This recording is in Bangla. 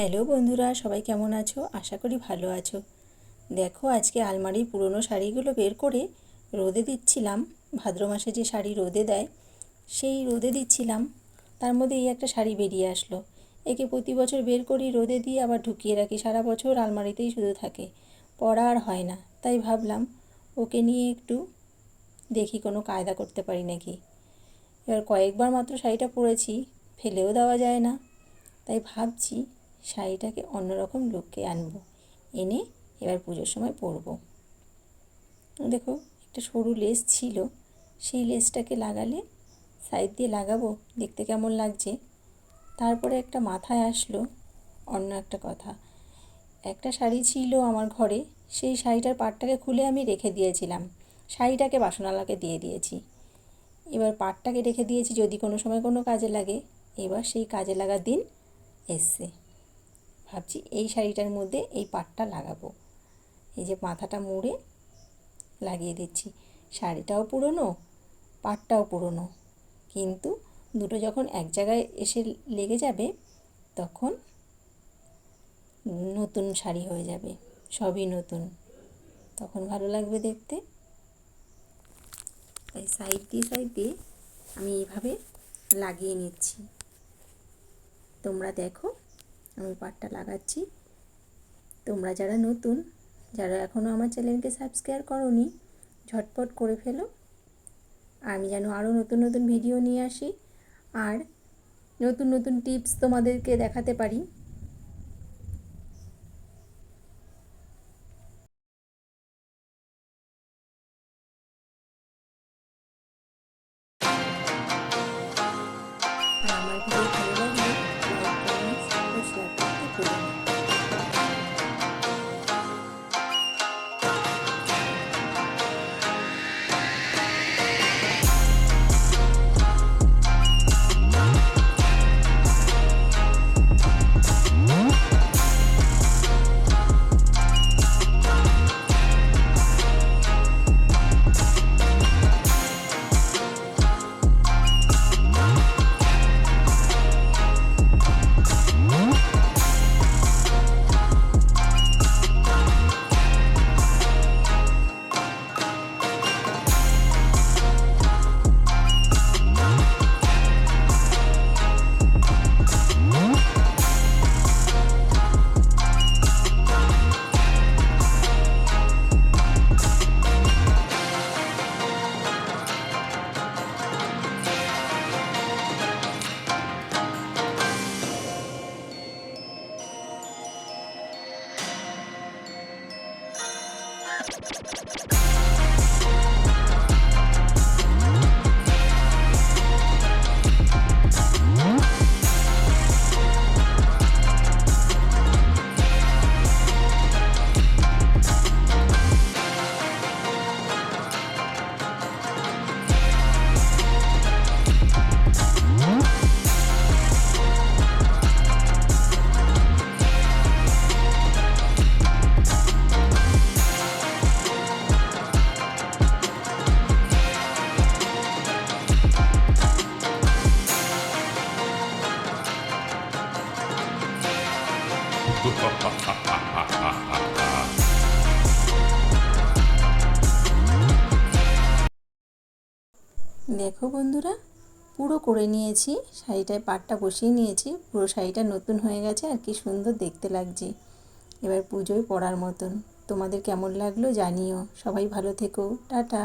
হ্যালো বন্ধুরা, সবাই কেমন আছো? আশা করি ভালো আছো। দেখো, আজকে আলমারির পুরনো শাড়িগুলো বের করে রোদে দিচ্ছিলাম। ভাদ্র মাসে যে শাড়ি রোদে দেয়, সেই রোদে দিচ্ছিলাম। তার মধ্যে এই একটা শাড়ি বেরিয়ে আসলো। একে প্রতি বছর বের করি, রোদে দিয়ে আবার ঢুকিয়ে রাখি। সারা বছর আলমারিতেই শুধু থাকে। পরা আর হয় না। তাই ভাবলাম, ওকে নিয়ে একটু দেখি কোনো কায়দা করতে পারি নাকি। এবার কয়েকবার মাত্র শাড়িটা পরেছি, ফেলেও দেওয়া যায় না। তাই ভাবছি শাড়িটাকে অন্যরকম লুকে আনব। এনে এবার পুজোর সময় পরবো। দেখো, একটা সরু লেস ছিল। সেই লেসটাকে লাগালে সাইড দিয়ে লাগাবো, দেখতে কেমন লাগছে? তারপরে একটা মাথায় আসলো অন্য একটা কথা। একটা শাড়ি ছিল আমার ঘরে, সেই শাড়িটার পাটটাকে খুলে আমি রেখে দিয়েছিলাম। শাড়িটাকে বাসনালাকে দিয়ে দিয়েছি। এবার পাটটাকে রেখে দিয়েছি যদি কোনো সময় কোনো কাজে লাগে। এবার সেই কাজে লাগার দিন এসছে। ভাবছি এই শাড়িটার মধ্যে এই পাটটা লাগাবো। এই যে মাথাটা মুড়ে লাগিয়ে দিচ্ছি। শাড়িটাও পুরনো, পাটটাও পুরনো। কিন্তু দুটো যখন এক জায়গায় এসে লেগে যাবে, তখন নতুন শাড়ি হয়ে যাবে, সবই নতুন। তখন ভালো লাগবে দেখতে। তাই সাইড দিয়ে সাইড দিয়ে আমি এইভাবে লাগিয়ে নিচ্ছি। তোমরা দেখো আমি পাটটা লাগাচ্ছি। তোমরা যারা নতুন, যারা এখনও আমার চ্যানেলকে সাবস্ক্রাইব করনি, ঝটপট করে ফেলো। আমি যেন আরও নতুন নতুন ভিডিও নিয়ে আসি আর নতুন নতুন টিপস তোমাদেরকে দেখাতে পারি। আমার ভিডিও ভালো দেখো বন্ধুরা, পুরো করে নিয়েছি। শাড়িটায় পাটটা বসিয়ে নিয়েছি। পুরো শাড়িটা নতুন হয়ে গেছে আর কি সুন্দর দেখতে লাগছে। এবার পুজোয় পরার মতন। তোমাদের কেমন লাগল জানিও। সবাই ভালো থেকো। টাটা।